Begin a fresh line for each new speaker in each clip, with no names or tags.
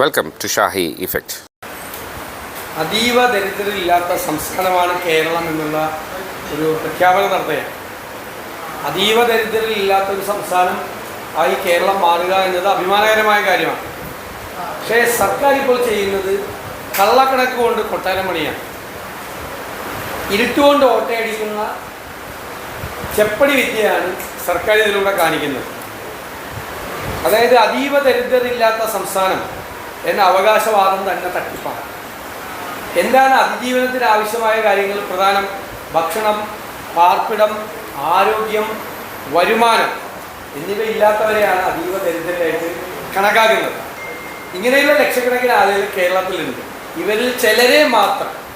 Welcome to Shahi effect
അതീവ ദരിദ്രരില്ലാത്ത സംസ്ഥാനമാണ് കേരളം എന്നുള്ള ഒരു പ്രഖ്യാപനം നടത്തുകയാണ്. അതീവ ദരിദ്രരില്ലാത്ത ഒരു സംസ്ഥാനം ആയി കേരളം മാറുക എന്നത് അഭിമാനകരമായ കാര്യമാണ്. പക്ഷേ സർക്കാർ ഇപ്പോൾ ചെയ്യുന്നത് കള്ളക്കണക്ക് കൊണ്ട് കൊട്ടാരം പണിയാണ്. ഇരുട്ടുകൊണ്ട് ഓട്ടയടിക്കുന്ന ചെപ്പടി വിദ്യയാണ് സർക്കാർ ഇതിലൂടെ കാണിക്കുന്നത്. അതായത് അതീവ ദരിദ്രരില്ലാത്ത സംസ്ഥാനം എന്ന അവകാശവാദം തന്നെ തട്ടിപ്പാണ്. എന്താണ് അതിജീവനത്തിന് ആവശ്യമായ കാര്യങ്ങൾ? പ്രധാനം ഭക്ഷണം പാർപ്പിടം ആരോഗ്യം വരുമാനം എന്നിവ ഇല്ലാത്തവരെയാണ് അതീവ ദരിദ്രരായിട്ട് കണക്കാക്കുന്നത്. ഇങ്ങനെയുള്ള ലക്ഷക്കണക്കിന് ആളുകൾ കേരളത്തിലുണ്ട്. ഇവരിൽ ചിലരെ മാത്രം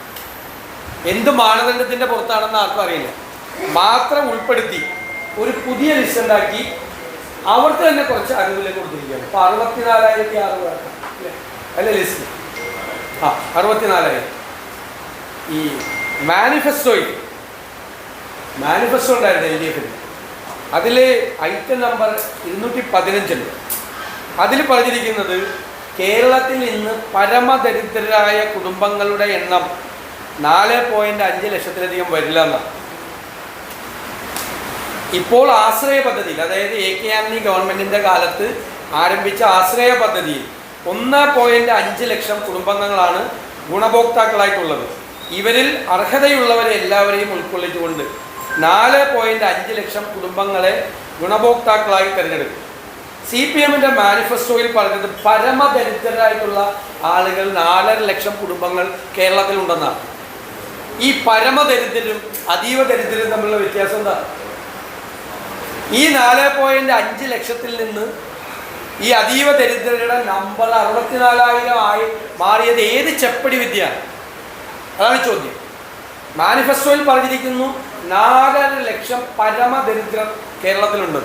എന്ത് മാനദണ്ഡത്തിന്റെ പുറത്താണെന്ന് ആർക്കും അറിയില്ല. മാത്രം ഉൾപ്പെടുത്തി ഒരു പുതിയ ലിസ്റ്റ് ഉണ്ടാക്കി അവർക്ക് തന്നെ കുറച്ച് അനുകൂല്യം കൊടുത്തിരിക്കുകയാണ്. ഇപ്പോൾ അറുപത്തിനാലായിരത്തി അറുപത് അല്ലേ ലിസ്റ്റ് ആ അറുപത്തിനാലായിരം ഈ മാനിഫെസ്റ്റോയിൽ മാനിഫെസ്റ്റോ ഉണ്ടായിരുന്നു എൽ ഡി എഫിന് അതിൽ ഐറ്റം നമ്പർ ഇരുന്നൂറ്റി പതിനഞ്ചുണ്ട് അതിൽ പറഞ്ഞിരിക്കുന്നത് കേരളത്തിൽ ഇന്ന് പരമദരിദ്രരായ കുടുംബങ്ങളുടെ എണ്ണം നാല് പോയിന്റ് അഞ്ച് ലക്ഷത്തിലധികം വരില്ല എന്നാണ്. ഇപ്പോൾ ആശ്രയ പദ്ധതിയിൽ അതായത് എ കെ ആന്റണി ഗവൺമെന്റിന്റെ കാലത്ത് ആരംഭിച്ച ആശ്രയ പദ്ധതിയിൽ ഒന്ന് പോയിന്റ് അഞ്ച് ലക്ഷം കുടുംബാംഗങ്ങളാണ് ഗുണഭോക്താക്കളായിട്ടുള്ളത്. ഇവരിൽ അർഹതയുള്ളവരെ എല്ലാവരെയും ഉൾക്കൊള്ളിച്ചുകൊണ്ട് നാല് പോയിന്റ് അഞ്ച് ലക്ഷം കുടുംബങ്ങളെ ഗുണഭോക്താക്കളായി തിരഞ്ഞെടുക്കും. സി പി എമ്മിന്റെ മാനിഫെസ്റ്റോയിൽ പറഞ്ഞത് പരമദരിദ്രരായിട്ടുള്ള ആളുകൾ നാലര ലക്ഷം കുടുംബങ്ങൾ കേരളത്തിലുണ്ടെന്നാണ്. ഈ പരമദരിദ്രരും അതീവ ദരിദ്രരും തമ്മിലുള്ള വ്യത്യാസം എന്താ? ഈ നാല് പോയിന്റ് അഞ്ച് ലക്ഷത്തിൽ നിന്ന് ഈ അതീവ ദരിദ്രരുടെ നമ്പർ അറുപത്തിനാലായിരം ആയി മാറിയത് ഏത് ചെപ്പടി വിദ്യയാണ്? അതാണ് ചോദ്യം. മാനിഫെസ്റ്റോയിൽ പറഞ്ഞിരിക്കുന്നു നാലര ലക്ഷം പരമദരിദ്രർ കേരളത്തിലുണ്ട്.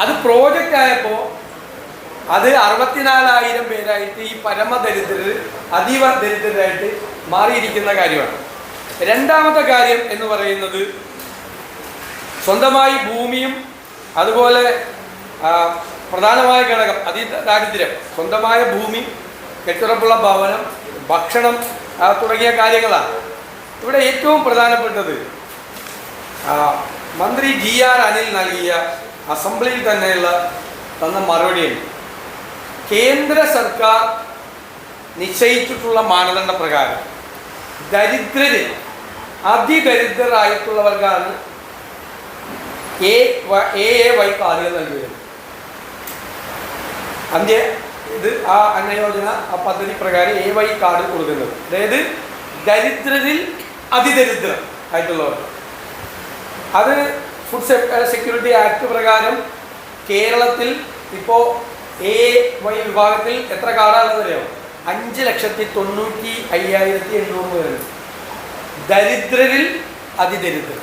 അത് പ്രോജക്റ്റ് ആയപ്പോൾ അത് അറുപത്തിനാലായിരം പേരായിട്ട് ഈ പരമദരിദ്രർ അതീവ ദരിദ്രരായിട്ട് മാറിയിരിക്കുന്ന കാര്യമാണ്. രണ്ടാമത്തെ കാര്യം എന്ന് പറയുന്നത് സ്വന്തമായി ഭൂമിയും അതുപോലെ പ്രധാനമായ ഘടകം അതി ദാരിദ്ര്യം സ്വന്തമായ ഭൂമി കെട്ടുറപ്പുള്ള ഭവനം ഭക്ഷണം തുടങ്ങിയ കാര്യങ്ങളാണ്. ഇവിടെ ഏറ്റവും പ്രധാനപ്പെട്ടത് മന്ത്രി ജി ആർ അനിൽ നൽകിയ അസംബ്ലിയിൽ തന്നെയുള്ള തന്ന മറുപടിയുണ്ട് കേന്ദ്ര സർക്കാർ നിശ്ചയിച്ചിട്ടുള്ള മാനദണ്ഡ പ്രകാരം ദരിദ്രര് അതിദരിദ്രരായിട്ടുള്ളവർക്കാണ് എ എ വൈ കാർഡുകൾ നൽകിയത്. അന്ത്യ ഇത് ആ അന്നയോജന ആ പദ്ധതി പ്രകാരം എ വൈ കാർഡ് കൊടുക്കുന്നത്. അതായത് ദരിദ്രരിൽ അതിദരിദ്രം ആയിട്ടുള്ളവർ. അത് ഫുഡ് സെക്യൂരിറ്റി ആക്ട് പ്രകാരം കേരളത്തിൽ ഇപ്പോൾ എ വൈ വിഭാഗത്തിൽ എത്ര കാർഡാണെന്ന് അറിയാം അഞ്ച് ലക്ഷത്തി തൊണ്ണൂറ്റി അയ്യായിരത്തി എണ്ണൂറ് പേരുണ്ട് ദരിദ്രരിൽ അതിദരിദ്രം.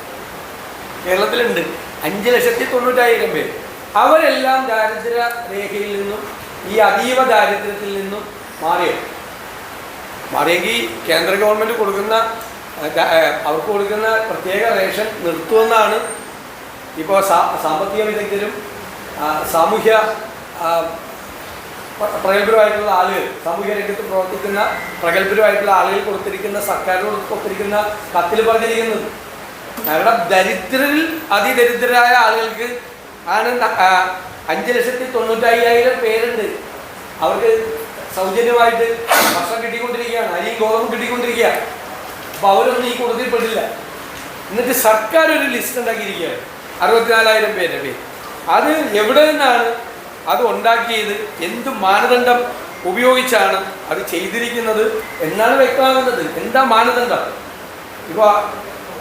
കേരളത്തിലുണ്ട്. അഞ്ച് ലക്ഷത്തി തൊണ്ണൂറ്റായിരം പേര്. അവരെല്ലാം ദാരിദ്ര്യ രേഖയിൽ നിന്നും ഈ അതീവ ദാരിദ്ര്യത്തിൽ നിന്നും മാറിയോ? മാറിയെങ്കിൽ കേന്ദ്ര ഗവൺമെന്റ് കൊടുക്കുന്ന അവർക്ക് കൊടുക്കുന്ന പ്രത്യേക റേഷൻ നിർത്തുമെന്നാണ് ഇപ്പോൾ സാമ്പത്തിക വിദഗ്ധരും സാമൂഹ്യ പ്രഗത്ഭരുമായിട്ടുള്ള ആളുകൾ സാമൂഹ്യ രംഗത്ത് പ്രവർത്തിക്കുന്ന പ്രഗത്ഭരുമായിട്ടുള്ള ആളുകൾ കൊടുത്തിരിക്കുന്ന സർക്കാരിനോട് കൊടുത്തിരിക്കുന്ന കത്തിൽ പറഞ്ഞിരിക്കുന്നത് അവരുടെ ദരിദ്രരിൽ അതിദരിദ്രരായ ആളുകൾക്ക് ആണ് അഞ്ചു ലക്ഷത്തി തൊണ്ണൂറ്റയ്യായിരം പേരുണ്ട്. അവർക്ക് സൗജന്യമായിട്ട് ഭക്ഷണം കിട്ടിക്കൊണ്ടിരിക്കുകയാണ്. അരിയും ഗോതമ്പ് കിട്ടിക്കൊണ്ടിരിക്കുക അപ്പോൾ അവരൊന്നും ഈ കൂട്ടത്തിൽ പെടില്ല. എന്നിട്ട് സർക്കാർ ഒരു ലിസ്റ്റ് ഉണ്ടാക്കിയിരിക്കുകയാണ്. അറുപത്തിനാലായിരം പേരുടെ പേര്. അത് എവിടെ നിന്നാണ് അത് ഉണ്ടാക്കിയത്? എന്ത് മാനദണ്ഡം ഉപയോഗിച്ചാണ് അത് ചെയ്തിരിക്കുന്നത് എന്നാണ് വ്യക്തമാകുന്നത്. എന്താ മാനദണ്ഡം? ഇപ്പോൾ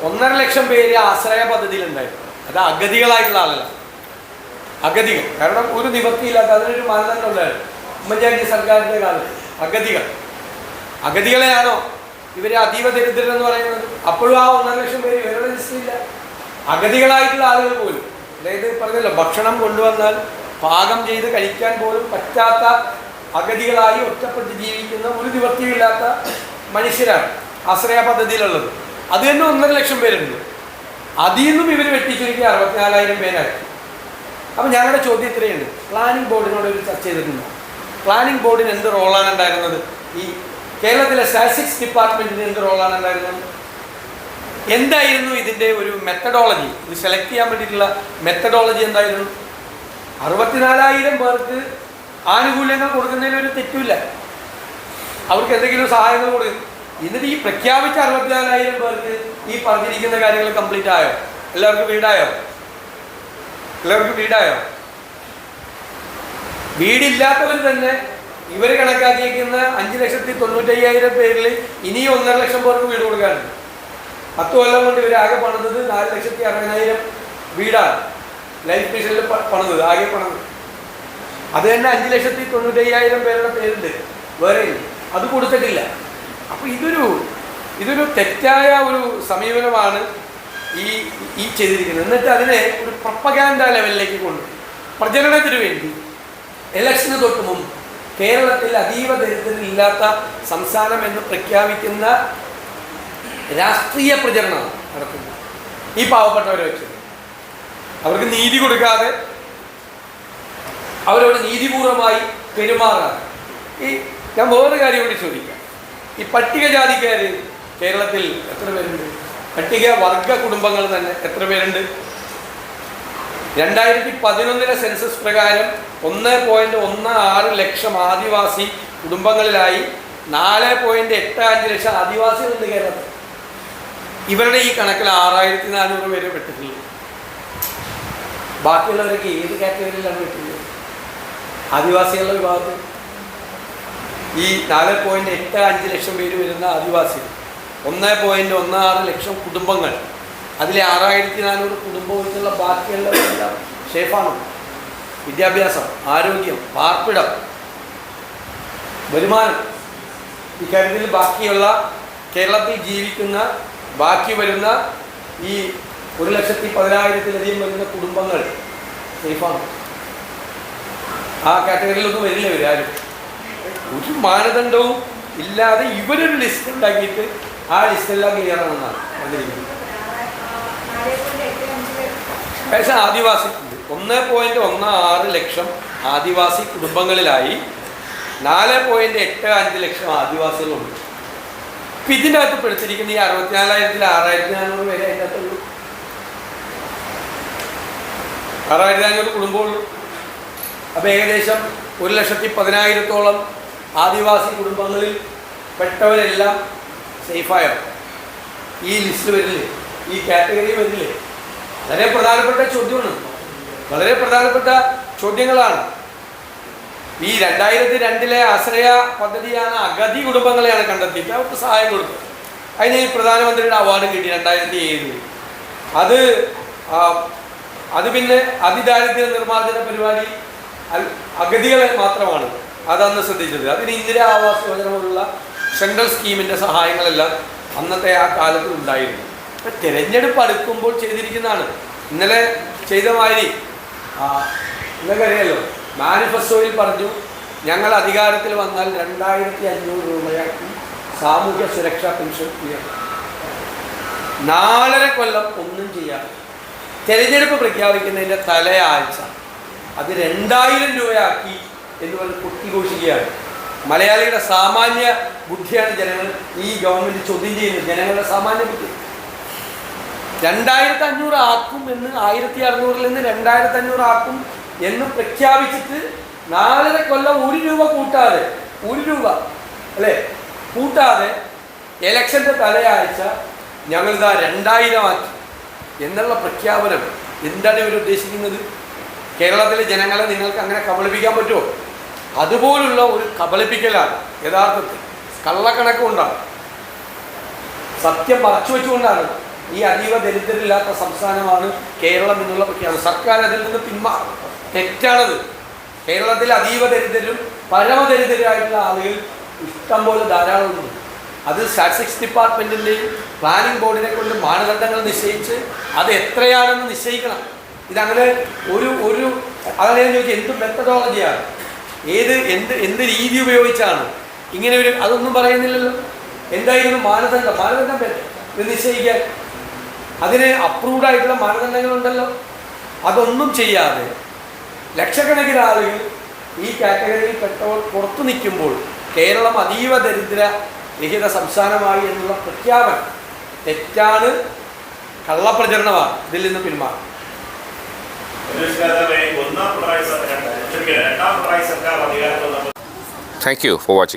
ഒന്നര ലക്ഷം പേര് ആശ്രയ പദ്ധതിയിലുണ്ടായിരുന്നു അത് അഗതികളായിട്ടുള്ള ആളല്ല. അഗതികൾ. കാരണം ഒരു നിവൃത്തിയില്ലാത്ത അതിനൊരു മാനദണ്ഡം ഉണ്ടായിരുന്നു. ഉമ്മൻചാണ്ടി സർക്കാരിന്റെ കാലത്ത്. അഗതികൾ. അഗതികളെയാണോ? ഇവരെ അതീവ ദരിദ്രർ എന്ന് പറയുന്നത്. അപ്പോഴും ആ ഒന്നര ലക്ഷം പേര് ഇവരുടെ ലിസ്റ്റില്ല അഗതികളായിട്ടുള്ള ആളുകൾ പോലും. അതായത് പറഞ്ഞല്ലോ ഭക്ഷണം കൊണ്ടുവന്നാൽ പാകം ചെയ്ത് കഴിക്കാൻ പോലും പറ്റാത്ത അഗതികളായി ഒറ്റപ്പെട്ട് ജീവിക്കുന്ന ഒരു നിവൃത്തിയില്ലാത്ത മനുഷ്യരാണ് ആശ്രയ പദ്ധതിയിലുള്ളത്. അത് തന്നെ ഒന്നര ലക്ഷം പേരുണ്ട്. അതിൽ നിന്നും ഇവർ വെട്ടിച്ചുരുക്കി അറുപത്തിനാലായിരം പേരായി അപ്പം ഞങ്ങളുടെ ചോദ്യം ഇത്രയുണ്ട്. പ്ലാനിംഗ് ബോർഡിനോട് ഒരു ചർച്ച ചെയ്തിട്ടുണ്ട്. പ്ലാനിംഗ് ബോർഡിന് എന്ത് റോളാണ് ഉണ്ടായിരുന്നത്? ഈ കേരളത്തിലെ സ്റ്റാറ്റിക്സ് ഡിപ്പാർട്ട്മെന്റിന് എന്ത് റോളാണ് ഉണ്ടായിരുന്നത്? എന്തായിരുന്നു ഇതിന്റെ ഒരു മെത്തഡോളജി ഇത് സെലക്ട് ചെയ്യാൻ വേണ്ടിയിട്ടുള്ള മെത്തഡോളജി എന്തായിരുന്നു? അറുപത്തിനാലായിരം പേർക്ക് ആനുകൂല്യങ്ങൾ കൊടുക്കുന്നതിൽ ഒരു തെറ്റുമില്ല. അവർക്ക് എന്തെങ്കിലും സഹായങ്ങൾ കൊടുക്കും എന്നിട്ട് ഈ പ്രഖ്യാപിച്ച അറുപത്തിനാലായിരം പേർക്ക് ഈ പറഞ്ഞിരിക്കുന്ന കാര്യങ്ങൾ കംപ്ലീറ്റ് ആയോ? എല്ലാവർക്കും വീടായോ എല്ലാവർക്കും വീടായോ? വീടില്ലാത്തവർ തന്നെ ഇവർ കണക്കാക്കിയിരിക്കുന്ന അഞ്ച് ലക്ഷത്തി തൊണ്ണൂറ്റയ്യായിരം പേരിൽ ഇനിയും ഒന്നര ലക്ഷം പേർക്ക് വീട് കൊടുക്കാനുണ്ട്. പത്ത് കൊല്ലം കൊണ്ട് ഇവർ ആകെ പണിതത് നാല് ലക്ഷത്തി അറുപതിനായിരം വീടാണ്. ലൈഫ് മിഷനിൽ പണിതത് ആകെ പണിത് അത് തന്നെ അഞ്ച് ലക്ഷത്തി തൊണ്ണൂറ്റയ്യായിരം പേരുടെ പേരുണ്ട് വേറെ അത് കൊടുത്തിട്ടില്ല. അപ്പോൾ ഇതൊരു ഇതൊരു തെറ്റായ ഒരു സമീപനമാണ് ഈ ഈ ചെയ്തിരിക്കുന്നത്. എന്നിട്ട് അതിനെ ഒരു പ്രപ്പകാന്ത ലെവലിലേക്ക് കൊണ്ടു. പ്രചരണത്തിന് വേണ്ടി. ഇലക്ഷന് തൊട്ട് മുമ്പ്. കേരളത്തിൽ അതീവ ദരിദ്രരില്ലാത്ത സംസ്ഥാനം എന്ന് പ്രഖ്യാപിക്കുന്ന രാഷ്ട്രീയ പ്രചരണമാണ് നടക്കുന്നത്. ഈ പാവപ്പെട്ടവരെ വെച്ച്. അവർക്ക് നീതി കൊടുക്കാതെ അവരോട് നീതിപൂർവമായി പെരുമാറാതെ. ഈ ഞാൻ വേറൊരു കാര്യം കൂടി ചോദിക്കാം. ഈ പട്ടികജാതിക്കാർ കേരളത്തിൽ എത്ര പേരുണ്ട്? പട്ടിക വർഗ കുടുംബങ്ങൾ തന്നെ എത്ര പേരുണ്ട്? രണ്ടായിരത്തി പതിനൊന്നിലെ സെൻസസ് പ്രകാരം ഒന്ന് പോയിന്റ് ഒന്ന് ആറ് ലക്ഷം ആദിവാസി കുടുംബങ്ങളിലായി നാല് പോയിന്റ് എട്ട് അഞ്ച് ലക്ഷം ആദിവാസികളുണ്ട് കേരളത്തിൽ. ഇവരുടെ ഈ കണക്കിൽ ആറായിരത്തി നാനൂറ് പേര് പെട്ടിട്ടുള്ളത് ബാക്കിയുള്ളവരൊക്കെ ഏത് കാറ്റഗറിയിലാണ് പെട്ടിട്ടുള്ളത്? ആദിവാസികളുടെ വിഭാഗത്തിൽ. ഈ നാല് പോയിന്റ് എട്ട് അഞ്ച് ലക്ഷം പേര് വരുന്ന ആദിവാസികൾ. ഒന്ന് പോയിന്റ് ഒന്ന് ആറ് ലക്ഷം കുടുംബങ്ങൾ. അതിലെ ആറായിരത്തി നാനൂറ് കുടുംബങ്ങൾക്കുള്ള ബാക്കിയുള്ള സേഫാണ്. വിദ്യാഭ്യാസം ആരോഗ്യം പാർപ്പിടം വരുമാനം. ഇക്കാര്യത്തിൽ ബാക്കിയുള്ള കേരളത്തിൽ ജീവിക്കുന്ന ബാക്കി വരുന്ന ഈ ഒരു ലക്ഷത്തി പതിനായിരത്തിലധികം വരുന്ന കുടുംബങ്ങൾ സേഫാണ്. ആ കാറ്റഗറിയിലൊന്നും വരില്ല ഇവരാരും ഒരു മാനദണ്ഡവും ഇല്ലാതെ ഇവരൊരു ലിസ്റ്റ് ഉണ്ടാക്കിയിട്ട് ആ ലിസ്റ്റെല്ലാം ക്ലിയർ ആണെന്നാണ് പക്ഷേ ആദിവാസി ഒന്ന് പോയിന്റ് ഒന്ന് ആറ് ലക്ഷം ആദിവാസി കുടുംബങ്ങളിലായി നാല് പോയിന്റ് എട്ട് അഞ്ച് ലക്ഷം ആദിവാസികളുണ്ട്. ഇപ്പം ഇതിനകത്ത് പെടുത്തിരിക്കുന്ന ഈ അറുപത്തിനാലായിരത്തിൽ ആറായിരത്തി നാനൂറ് പേരെ അതിനകത്തുള്ളൂ ആറായിരത്തി നാനൂറ് കുടുംബമുള്ളൂ അപ്പോൾ ഏകദേശം ഒരു ലക്ഷത്തി പതിനായിരത്തോളം ആദിവാസി കുടുംബങ്ങളിൽ പെട്ടവരെല്ലാം സേഫായോ? ഈ ലിസ്റ്റ് വരില്ലേ? ഈ കാറ്റഗറി വരില്ലേ? വളരെ പ്രധാനപ്പെട്ട ചോദ്യമാണ്. വളരെ പ്രധാനപ്പെട്ട ചോദ്യങ്ങളാണ്. ഈ രണ്ടായിരത്തി രണ്ടിലെ ആശ്രയ പദ്ധതിയാണ് അഗതി കുടുംബങ്ങളെയാണ് കണ്ടെത്തിയിട്ട് അവർക്ക് സഹായം കൊടുത്തത് അതിന് ഈ പ്രധാനമന്ത്രിയുടെ അവാർഡ് കിട്ടി രണ്ടായിരത്തി ഏഴിൽ അത് അത് പിന്നെ അതിദാരിദ്ര്യ നിർമ്മാർജന പരിപാടി അഗതികളെ മാത്രമാണ്. അതന്ന് ശ്രദ്ധിച്ചത്. അതിന് ഇന്ദിരാ ആവാസ് യോജന പോലുള്ള സെൻട്രൽ സ്കീമിന്റെ സഹായങ്ങളെല്ലാം അന്നത്തെ ആ കാലത്ത് ഉണ്ടായിരുന്നു. ഇപ്പം തിരഞ്ഞെടുപ്പ് അടുക്കുമ്പോൾ ചെയ്തിരിക്കുന്നതാണ്. ഇന്നലെ ചെയ്ത മാതിരി നിങ്ങൾക്കറിയാലോ മാനിഫെസ്റ്റോയിൽ പറഞ്ഞു ഞങ്ങൾ അധികാരത്തിൽ വന്നാൽ രണ്ടായിരത്തി അഞ്ഞൂറ് രൂപയാക്കി സാമൂഹ്യ സുരക്ഷാ പെൻഷൻ ഉയർത്തും നാലര കൊല്ലം ഒന്നും ചെയ്യാതെ തെരഞ്ഞെടുപ്പ് പ്രഖ്യാപിക്കുന്നതിന്റെ തലയാഴ്ച അത് രണ്ടായിരം രൂപയാക്കി എന്ന് പറഞ്ഞ് കൊട്ടിഘോഷിക്കുകയാണ് മലയാളിയുടെ സാമാന്യ ബുദ്ധിയാണ് ജനങ്ങൾ ഈ ഗവൺമെന്റ് ചോദ്യം ചെയ്യുന്നത്. ജനങ്ങളുടെ സാമാന്യ ബുദ്ധി. രണ്ടായിരത്തി അഞ്ഞൂറ് ആക്കും എന്ന് ആയിരത്തി അറുന്നൂറിൽ നിന്ന് രണ്ടായിരത്തി അഞ്ഞൂറ് ആക്കും എന്ന് പ്രഖ്യാപിച്ചിട്ട് നാലര കൊല്ലം ഒരു രൂപ കൂട്ടാതെ ഒരു രൂപ അല്ലേ? കൂട്ടാതെ എലക്ഷന്റെ തലയാഴ്ച ഞങ്ങളിതാ രണ്ടായിരം ആക്കി എന്നുള്ള പ്രഖ്യാപനം എന്താണ് ഇവർ ഉദ്ദേശിക്കുന്നത്? കേരളത്തിലെ ജനങ്ങളെ നിങ്ങൾക്ക് അങ്ങനെ കബളിപ്പിക്കാൻ പറ്റുമോ? അതുപോലുള്ള ഒരു കബളിപ്പിക്കലാണ് യഥാർത്ഥത്തിൽ. കള്ളക്കണക്ക് കൊണ്ടാണ് സത്യം മറച്ചു വെച്ചുകൊണ്ടാണ് ഈ അതീവ ദരിദ്രരില്ലാത്ത സംസ്ഥാനമാണ് കേരളം എന്നുള്ള പ്രഖ്യാപനം. സർക്കാർ അതിൽ നിന്ന് പിന്മാറും തെറ്റാണത്. കേരളത്തിൽ അതീവ ദരിദ്രരും പരമദരിദ്രരായിട്ടുള്ള ആളുകൾ ഇഷ്ടം പോലെ ധാരാളമുണ്ട്. അത് സ്റ്റാറ്റിസ്റ്റിക്സ് ഡിപ്പാർട്ട്മെന്റിന്റെയും പ്ലാനിംഗ് ബോർഡിനെ കൊണ്ട് മാനദണ്ഡങ്ങൾ നിശ്ചയിച്ച് അത് എത്രയാണെന്ന് നിശ്ചയിക്കണം. ഇതങ്ങനെ ഒരു ഒരു അതാണ് ചോദിച്ചാൽ എന്ത് മെത്തഡോളജിയാണ് ഏത് എന്ത് എന്ത് രീതി ഉപയോഗിച്ചാണ് ഇങ്ങനെ ഒരു അതൊന്നും പറയുന്നില്ലല്ലോ. എന്തായിരുന്നു മാനദണ്ഡം? മാനദണ്ഡം? ഇത് നിശ്ചയിക്കാൻ അതിന് അപ്രൂവ്ഡ് ആയിട്ടുള്ള മാനദണ്ഡങ്ങളുണ്ടല്ലോ. അതൊന്നും ചെയ്യാതെ ലക്ഷക്കണക്കിന് ആളുകൾ ഈ കാറ്റഗറിയിൽ പെട്ടവർ പുറത്തു നിൽക്കുമ്പോൾ കേരളം അതീവ ദരിദ്ര രഹിത സംസ്ഥാനമായി എന്നുള്ള പ്രഖ്യാപനം തെറ്റാണ് കള്ളപ്രചരണമാണ് ഇതിൽ നിന്ന് പിന്മാറും
Thank you for watching.